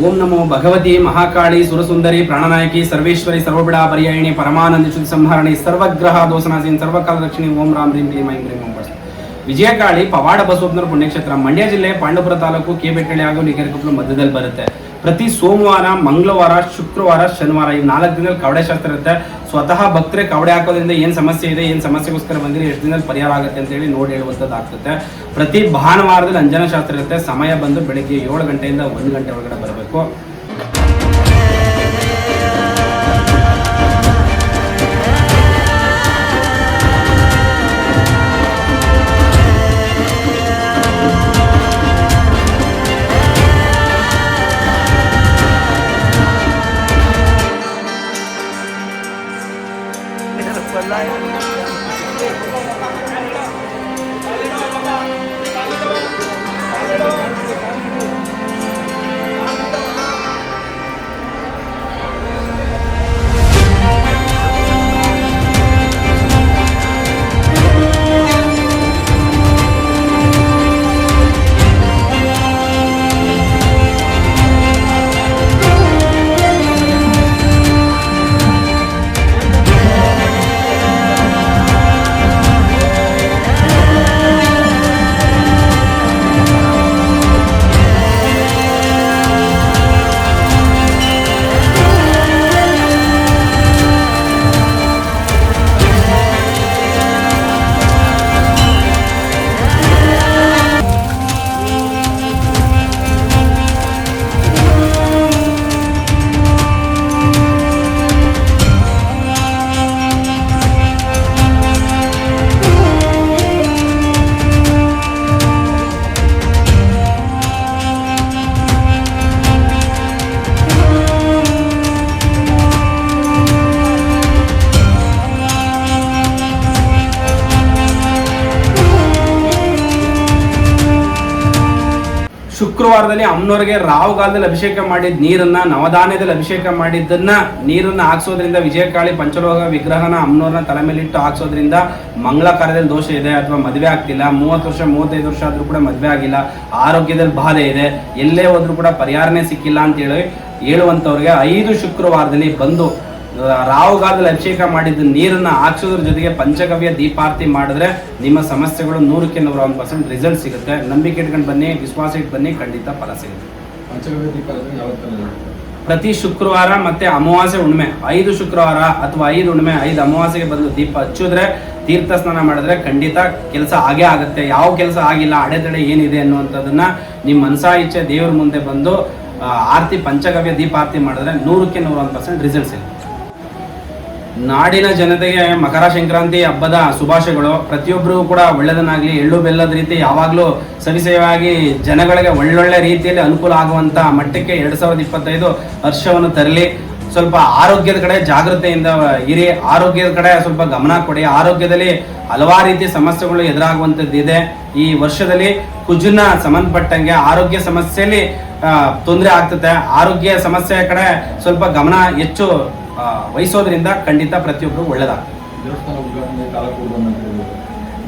ఓం నమో భగవతి మహాకాళి సురసుందరి ప్రాణనాయకి సర్వేశ్వరి సర్వబిడా పర్యాయణి పరమానంద సంహరణి సర్వగ్రహ దోషనాశిని సర్వకాల రక్షిణి ఓం రామ్ రీం హ్రీం ఐం హ్రీం ವಿಜಯಕಾಳಿ, ಪವಾಡ ಬಸವಪ್ಪನವರ ಪುಣ್ಯಕ್ಷೇತ್ರ, ಮಂಡ್ಯ ಜಿಲ್ಲೆ, ಪಾಂಡವಪುರ ತಾಲೂಕು ಕೆಬೆಟ್ಟಳ್ಳಿ ಹಾಗೂ ನಿಗರಕೊಪ್ಪಲು ಮಧ್ಯದಲ್ಲಿ ಬರುತ್ತೆ. ಪ್ರತಿ ಸೋಮವಾರ, ಮಂಗಳವಾರ, ಶುಕ್ರವಾರ, ಶನಿವಾರ ಈ ನಾಲ್ಕು ದಿನದಲ್ಲಿ ಕವಡೆ ಶಾಸ್ತ್ರ ಇರುತ್ತೆ. ಸ್ವತಃ ಭಕ್ತರೇ ಕವಡೆ ಹಾಕೋದ್ರಿಂದ ಏನು ಸಮಸ್ಯೆ ಇದೆ, ಏನು ಸಮಸ್ಯೆಗೋಸ್ಕರ ಬಂದಿರಿ, ಎಷ್ಟು ದಿನದಲ್ಲಿ ಪರಿಹಾರ ಆಗುತ್ತೆ ಅಂತ ಹೇಳಿ ನೋಡಿ ಹೇಳುವಂಥದ್ದು ಆಗ್ತದೆ ಪ್ರತಿ ಭಾನುವಾರದಲ್ಲಿ ಅಂಜನಾ ಶಾಸ್ತ್ರ ಇರುತ್ತೆ. ಸಮಯ ಬಂದು ಬೆಳಿಗ್ಗೆ ಏಳು ಗಂಟೆಯಿಂದ ಒಂದು ಗಂಟೆ ಒಳಗಡೆ ಬರಬೇಕು. Thank you. ಶುಕ್ರವಾರದಲ್ಲಿ ಅಮ್ಮನವರಿಗೆ ರಾಹುಗಾಲದಲ್ಲಿ ಅಭಿಷೇಕ ಮಾಡಿದ ನೀರನ್ನ, ನವಧಾನ್ಯದಲ್ಲಿ ಅಭಿಷೇಕ ಮಾಡಿದ್ದನ್ನ ನೀರನ್ನ ಹಾಕ್ಸೋದ್ರಿಂದ ವಿಜಯಕಾಳಿ ಪಂಚಲೋಹ ವಿಗ್ರಹನ ಅಮ್ಮನವ್ರನ್ನ ತಲೆ ಮೇಲೆ ಇಟ್ಟು ಹಾಕ್ಸೋದ್ರಿಂದ ಮಂಗಳ ಕಾರ್ಯದಲ್ಲಿ ದೋಷ ಇದೆ ಅಥವಾ ಮದುವೆ ಆಗ್ತಿಲ್ಲ. ಮೂವತ್ತು ವರ್ಷ, ಮೂವತ್ತೈದು ವರ್ಷ ಆದ್ರೂ ಕೂಡ ಮದುವೆ ಆಗಿಲ್ಲ. ಆರೋಗ್ಯದಲ್ಲಿ ಬಾಧೆ ಇದೆ. ಎಲ್ಲೇ ಹೋದ್ರೂ ಕೂಡ ಪರಿಹಾರನೇ ಸಿಕ್ಕಿಲ್ಲ ಅಂತ ಹೇಳಿ ಹೇಳುವಂಥವ್ರಿಗೆ ಐದು ಶುಕ್ರವಾರದಲ್ಲಿ ಬಂದು ರಾಹುಗಾಲದಲ್ಲಿ ಅಭಿಷೇಕ ಮಾಡಿದ ನೀರನ್ನ ಹಾಕ್ಸೋದ್ರ ಜೊತೆಗೆ ಪಂಚಗವ್ಯ ದೀಪಾರ್ತಿ ಮಾಡಿದ್ರೆ ನಿಮ್ಮ ಸಮಸ್ಯೆಗಳು ನೂರಕ್ಕೆ ನೂರ ಒಂದು ಪರ್ಸೆಂಟ್ ರಿಸಲ್ಟ್ ಸಿಗುತ್ತೆ. ನಂಬಿಕೆ ಇಟ್ಕೊಂಡು ಬನ್ನಿ ವಿಶ್ವಾಸ ಇಟ್ಟು ಬನ್ನಿ ಖಂಡಿತ ಫಲ ಸಿಗುತ್ತೆ. ಪ್ರತಿ ಶುಕ್ರವಾರ ಮತ್ತೆ ಅಮಾವಾಸ್ಯೆ ಹುಣ್ಣಿಮೆ. ಐದು ಶುಕ್ರವಾರ ಅಥವಾ ಐದು ಹುಣ್ಣಿಮೆ ಐದು ಅಮಾವಾಸ್ಯೆಗೆ ಬಂದು ದೀಪ ಹಚ್ಚಿದ್ರೆ ತೀರ್ಥ ಸ್ನಾನ ಮಾಡಿದ್ರೆ ಖಂಡಿತ ಕೆಲಸ ಆಗೇ ಆಗುತ್ತೆ. ಯಾವ ಕೆಲಸ ಆಗಿಲ್ಲ ಅಡೆತಡೆ ಏನಿದೆ ಅನ್ನುವಂಥದ್ದನ್ನ ನಿಮ್ಮ ಮನಸಾ ಇಚ್ಛೆ ದೇವ್ರ ಮುಂದೆ ಬಂದು ಆರತಿ ಪಂಚಗವ್ಯ ದೀಪ ಆರತಿ ಮಾಡಿದ್ರೆ ನೂರಕ್ಕೆ ನೂರ ಒಂದು ಪರ್ಸೆಂಟ್ ರಿಸಲ್ಟ್ ಸಿಗುತ್ತೆ. ನಾಡಿನ ಜನತೆಗೆ ಮಕರ ಸಂಕ್ರಾಂತಿ ಹಬ್ಬದ ಶುಭಾಶಯಗಳು. ಪ್ರತಿಯೊಬ್ಬರಿಗೂ ಕೂಡ ಒಳ್ಳೆಯದನ್ನಾಗಲಿ, ಎಳ್ಳು ಬೆಲ್ಲದ ರೀತಿ ಯಾವಾಗಲೂ ಸವಿಸಯವಾಗಿ ಜನಗಳಿಗೆ ಒಳ್ಳೊಳ್ಳೆ ರೀತಿಯಲ್ಲಿ ಅನುಕೂಲ ಆಗುವಂಥ ಮಟ್ಟಕ್ಕೆ ಎರಡು ಸಾವಿರದ ಇಪ್ಪತ್ತೈದು ವರ್ಷವನ್ನು ತರಲಿ. ಸ್ವಲ್ಪ ಆರೋಗ್ಯದ ಕಡೆ ಜಾಗೃತೆಯಿಂದ ಇರಿ. ಆರೋಗ್ಯದ ಕಡೆ ಸ್ವಲ್ಪ ಗಮನ ಕೊಡಿ. ಆರೋಗ್ಯದಲ್ಲಿ ಹಲವಾರು ರೀತಿಯ ಸಮಸ್ಯೆಗಳು ಎದುರಾಗುವಂಥದ್ದು ಇದೆ ಈ ವರ್ಷದಲ್ಲಿ ಕುಜುನ ಸಂಬಂಧಪಟ್ಟಂಗೆ ಆರೋಗ್ಯ ಸಮಸ್ಯೆಯಲ್ಲಿ ತೊಂದರೆ ಆಗ್ತದೆ. ಆರೋಗ್ಯ ಸಮಸ್ಯೆ ಕಡೆ ಸ್ವಲ್ಪ ಗಮನ ಹೆಚ್ಚು ವಹಿಸೋದ್ರಿಂದ ಖಂಡಿತ ಪ್ರತಿಯೊಬ್ಬರು ಒಳ್ಳೇದಾಗ್ತದೆ.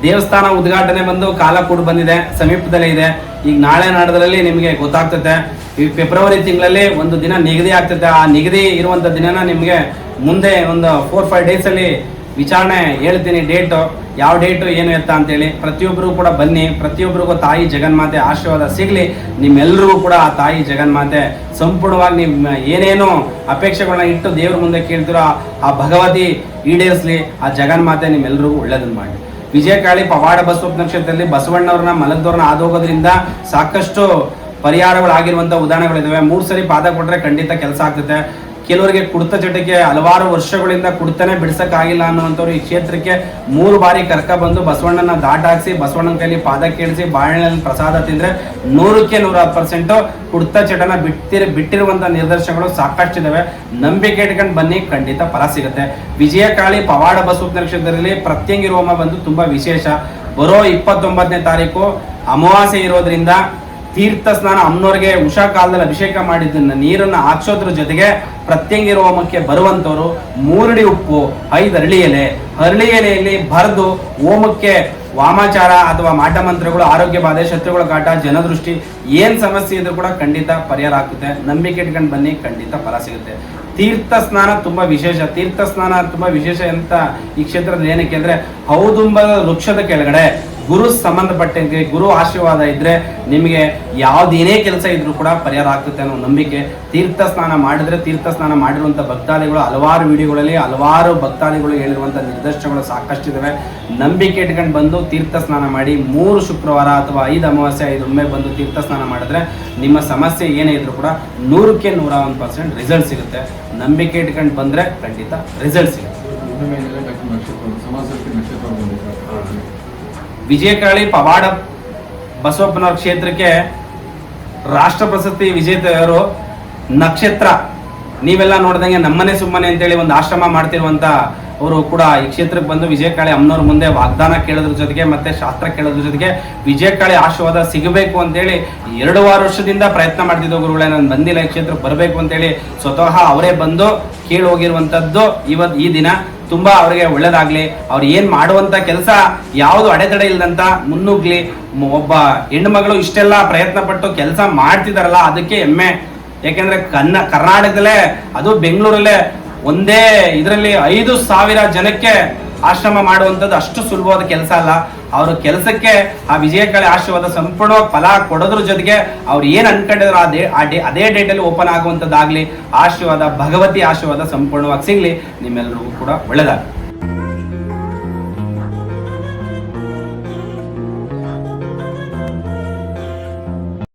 ದೇವಸ್ಥಾನ ಉದ್ಘಾಟನೆ ಬಂದು ಕಾಲ ಕೂಡ ಬಂದಿದೆ ಸಮೀಪದಲ್ಲೇ ಇದೆ. ಈಗ ನಾಳೆ ನಾಡದಲ್ಲಿ ನಿಮಗೆ ಗೊತ್ತಾಗ್ತದೆ ಈ ಫೆಬ್ರವರಿ ತಿಂಗಳಲ್ಲಿ ಒಂದು ದಿನ ನಿಗದಿ ಆಗ್ತದೆ ಆ ನಿಗದಿ ಇರುವಂತ ದಿನನ ನಿಮಗೆ ಮುಂದೆ ಒಂದು ಫೋರ್ ಫೈವ್ ಡೇಸ್ ಅಲ್ಲಿ ವಿಚಾರಣೆ ಹೇಳ್ತೀನಿ ಡೇಟು ಯಾವ ಡೇಟು ಏನು ಎತ್ತ ಅಂತೇಳಿ. ಪ್ರತಿಯೊಬ್ಬರು ಕೂಡ ಬನ್ನಿ ಪ್ರತಿಯೊಬ್ಬರಿಗೂ ತಾಯಿ ಜಗನ್ಮಾತೆ ಆಶೀರ್ವಾದ ಸಿಗಲಿ. ನಿಮ್ಮೆಲ್ಲರಿಗೂ ಕೂಡ ಆ ತಾಯಿ ಜಗನ್ಮಾತೆ ಸಂಪೂರ್ಣವಾಗಿ ನಿಮ್ಮ ಏನೇನು ಅಪೇಕ್ಷೆಗಳನ್ನ ಇಟ್ಟು ದೇವ್ರ ಮುಂದೆ ಕೇಳ್ತಿರೋ ಆ ಭಗವತಿ ಈಡೇರಿಸಲಿ, ಆ ಜಗನ್ಮಾತೆ ನಿಮ್ಮೆಲ್ಲರಿಗೂ ಒಳ್ಳೇದನ್ನ ಮಾಡಿ ವಿಜಯಕಾಳಿ ಪವಾಡ ಬಸವಪ್ಪ ನಕ್ಷತ್ರದಲ್ಲಿ ಬಸವಣ್ಣವ್ರನ್ನ, ಮಲಗದವ್ರನ್ನ ಆದೋಗೋದ್ರಿಂದ ಸಾಕಷ್ಟು ಪರಿಹಾರಗಳಾಗಿರುವಂಥ ಉದಾಹರಣೆಗಳಿದ್ದಾವೆ ಮೂರು ಸರಿ ಪಾದ ಕೊಟ್ಟರೆ ಖಂಡಿತ ಕೆಲಸ ಆಗ್ತದೆ. ಕೆಲವರಿಗೆ ಕುಡಿತ ಚಟಕ್ಕೆ ಹಲವಾರು ವರ್ಷಗಳಿಂದ ಕುಡಿತನೇ ಬಿಡ್ಸೋಕ್ಕಾಗಿಲ್ಲ ಅನ್ನುವಂಥವ್ರು ಈ ಕ್ಷೇತ್ರಕ್ಕೆ ಮೂರು ಬಾರಿ ಕರ್ಕ ಬಂದು ಬಸವಣ್ಣನ ದಾಟ ಹಾಕ್ಸಿ, ಬಸವಣ್ಣನ ಕೈಲಿ ಪಾದ ಕೇಳಿಸಿ, ಬಾಳೆಹಣ್ಣಲ್ಲಿ ಪ್ರಸಾದ ತಿಂದ್ರೆ ನೂರಕ್ಕೆ ನೂರ ಹತ್ತು ಪರ್ಸೆಂಟು ಕುಡ್ತ ಚಟನ ಬಿಟ್ಟಿರ, ಬಿಟ್ಟಿರುವಂಥ ನಿದರ್ಶನಗಳು ಸಾಕಷ್ಟಿದ್ದಾವೆ ನಂಬಿಕೆ ಇಟ್ಕೊಂಡು ಬನ್ನಿ, ಖಂಡಿತ ಫಲ ಸಿಗುತ್ತೆ. ವಿಜಯಕಾಳಿ ಪವಾಡ ಬಸವ ನಕ್ಷತ್ರದಲ್ಲಿ ಪ್ರತ್ಯಂಗಿ ಬಂದು ತುಂಬಾ ವಿಶೇಷ. ಬರೋ ಇಪ್ಪತ್ತೊಂಬತ್ತನೇ ತಾರೀಕು ಅಮಾವಾಸ್ಯೆ ಇರೋದ್ರಿಂದ ತೀರ್ಥ ಸ್ನಾನ ಅಮ್ಮನವ್ರಿಗೆ ಉಷಾ ಕಾಲದಲ್ಲಿ ಅಭಿಷೇಕ ಮಾಡಿದ್ದನ್ನ ನೀರನ್ನು ಹಾಕ್ಸೋದ್ರ ಜೊತೆಗೆ ಪ್ರತ್ಯಂಗಿ ಹೋಮಕ್ಕೆ ಬರುವಂತವರು ಮೂರಡಿ ಉಪ್ಪು, ಐದು ಅರಳಿ ಎಲೆ. ಅರಳಿ ಎಲೆಯಲ್ಲಿ ಬರೆದು ಹೋಮಕ್ಕೆ ವಾಮಾಚಾರ ಅಥವಾ ಮಾಟ ಮಂತ್ರಗಳು, ಆರೋಗ್ಯ ಬಾಧೆ, ಶತ್ರುಗಳ ಕಾಟ, ಜನದೃಷ್ಟಿ, ಏನ್ ಸಮಸ್ಯೆ ಇದ್ರೂ ಕೂಡ ಖಂಡಿತ ಪರಿಹಾರ ಆಗುತ್ತೆ ನಂಬಿಕೆ ಇಟ್ಕೊಂಡು ಬನ್ನಿ, ಖಂಡಿತ ಫಲ ಸಿಗುತ್ತೆ. ತೀರ್ಥ ಸ್ನಾನ ತುಂಬಾ ವಿಶೇಷ. ತೀರ್ಥ ಸ್ನಾನ ತುಂಬಾ ವಿಶೇಷ ಅಂತ ಈ ಕ್ಷೇತ್ರದಲ್ಲಿ ಏನಕ್ಕೆ ಅಂದ್ರೆ ಹೌದುಂಬದ ವೃಕ್ಷದ ಕೆಳಗಡೆ ಗುರು ಸಂಬಂಧಪಟ್ಟಂತೆ ಗುರು ಆಶೀರ್ವಾದ ಇದ್ರೆ ನಿಮಗೆ ಯಾವ್ದೇನೇ ಕೆಲಸ ಇದ್ರೂ ಕೂಡ ಪರಿಹಾರ ಆಗ್ತದೆ ಅನ್ನೋ ನಂಬಿಕೆ. ತೀರ್ಥ ಸ್ನಾನ ಮಾಡಿದ್ರೆ ತೀರ್ಥ ಸ್ನಾನ ಮಾಡಿರುವಂತ ಭಕ್ತಾದಿಗಳು ಹಲವಾರು ವಿಡಿಯೋಗಳಲ್ಲಿ ಹಲವಾರು ಭಕ್ತಾದಿಗಳು ಹೇಳಿರುವಂತ ನಿರ್ದೇಶನಗಳು ಸಾಕಷ್ಟು ಇದಾವೆ ನಂಬಿಕೆ ಇಟ್ಕೊಂಡು ಬಂದು ತೀರ್ಥ ಸ್ನಾನ ಮಾಡಿ ಮೂರು ಶುಕ್ರವಾರ ಅಥವಾ ಐದು ಅಮಾವಾಸ್ಯೆ ಐದೊಮ್ಮೆ ಬಂದು ತೀರ್ಥ ಸ್ನಾನ ಮಾಡಿದ್ರೆ ನಿಮ್ಮ ಸಮಸ್ಯೆ ಏನೇ ಇದ್ರೂ ಕೂಡ ನೂರಕ್ಕೆ ನೂರ ಒಂದು ಪರ್ಸೆಂಟ್ ರಿಸಲ್ಟ್ ಸಿಗುತ್ತೆ. ನಂಬಿಕೆ ಇಟ್ಕೊಂಡು ಬಂದ್ರೆ ಖಂಡಿತ ರಿಸಲ್ಟ್ ಸಿಗುತ್ತೆ. ವಿಜಯಕಾಳಿ ಪವಾಡ ಬಸವಪ್ಪನವ್ರ ಕ್ಷೇತ್ರಕ್ಕೆ ರಾಷ್ಟ್ರ ಪ್ರಶಸ್ತಿ ವಿಜೇತೆಯವರು ನಕ್ಷತ್ರ. ನೀವೆಲ್ಲ ನೋಡ್ದಂಗೆ ನಮ್ಮನೆ ಸುಮ್ಮನೆ ಅಂತೇಳಿ ಒಂದು ಆಶ್ರಮ ಮಾಡ್ತಿರುವಂತ ಅವರು ಕೂಡ ಈ ಕ್ಷೇತ್ರಕ್ಕೆ ಬಂದು ವಿಜಯಕಾಳಿ ಅಮ್ಮನವ್ರ ಮುಂದೆ ವಾಗ್ದಾನ ಕೇಳೋದ್ರ ಜೊತೆಗೆ ಮತ್ತೆ ಶಾಸ್ತ್ರ ಕೇಳೋದ್ರ ಜೊತೆಗೆ ವಿಜಯಕಾಳಿ ಆಶೀರ್ವಾದ ಸಿಗಬೇಕು ಅಂತೇಳಿ ಎರಡೂವರೆ ವರ್ಷದಿಂದ ಪ್ರಯತ್ನ ಮಾಡ್ತಿದ್ದ ಗುರುಗಳೇ, ನಾನು ಬಂದಿಲ್ಲ ಈ ಕ್ಷೇತ್ರಕ್ಕೆ ಬರಬೇಕು ಅಂತೇಳಿ ಸ್ವತಃ ಅವರೇ ಬಂದು ಕೇಳಿ ಹೋಗಿರುವಂತದ್ದು ಇವತ್ತು ಈ ದಿನ. ತುಂಬಾ ಅವರಿಗೆ ಒಳ್ಳೇದಾಗ್ಲಿ. ಅವ್ರು ಏನ್ ಮಾಡುವಂತ ಕೆಲಸ ಯಾವುದು ಅಡೆತಡೆ ಇಲ್ಲದಂತ ಮುನ್ನುಗ್ಲಿ. ಒಬ್ಬ ಹೆಣ್ಣು ಮಗಳು ಇಷ್ಟೆಲ್ಲ ಪ್ರಯತ್ನ ಪಟ್ಟು ಕೆಲಸ ಮಾಡ್ತಿದಾರಲ್ಲ, ಅದಕ್ಕೆ ಹೆಮ್ಮೆ. ಯಾಕೆಂದ್ರೆ ಕನ್ನ, ಕರ್ನಾಟಕದಲ್ಲೇ, ಅದು ಬೆಂಗಳೂರಲ್ಲೇ ಒಂದೇ ಇದರಲ್ಲಿ ಐದು ಸಾವಿರ ಜನಕ್ಕೆ ಆಶ್ರಮ ಮಾಡುವಂಥದ್ದು ಅಷ್ಟು ಸುಲಭವಾದ ಕೆಲಸ ಅಲ್ಲ. ಅವರ ಕೆಲಸಕ್ಕೆ ಆ ವಿಜಯಕಳೆ ಆಶೀರ್ವಾದ ಸಂಪೂರ್ಣ ಫಲ ಕೊಡೋದ್ರ ಜೊತೆಗೆ ಅವ್ರು ಏನು ಅನ್ಕೊಂಡಿದ್ರು ಆ ಡೇ, ಅದೇ ಡೇಟಲ್ಲಿ ಓಪನ್ ಆಗುವಂಥದ್ದಾಗಲಿ, ಆಶೀರ್ವಾದ, ಭಗವತಿ ಆಶೀರ್ವಾದ ಸಂಪೂರ್ಣವಾಗಿ ಸಿಗಲಿ ನಿಮ್ಮೆಲ್ಲರಿಗೂ ಕೂಡ ಒಳ್ಳೇದಾಗಲಿ.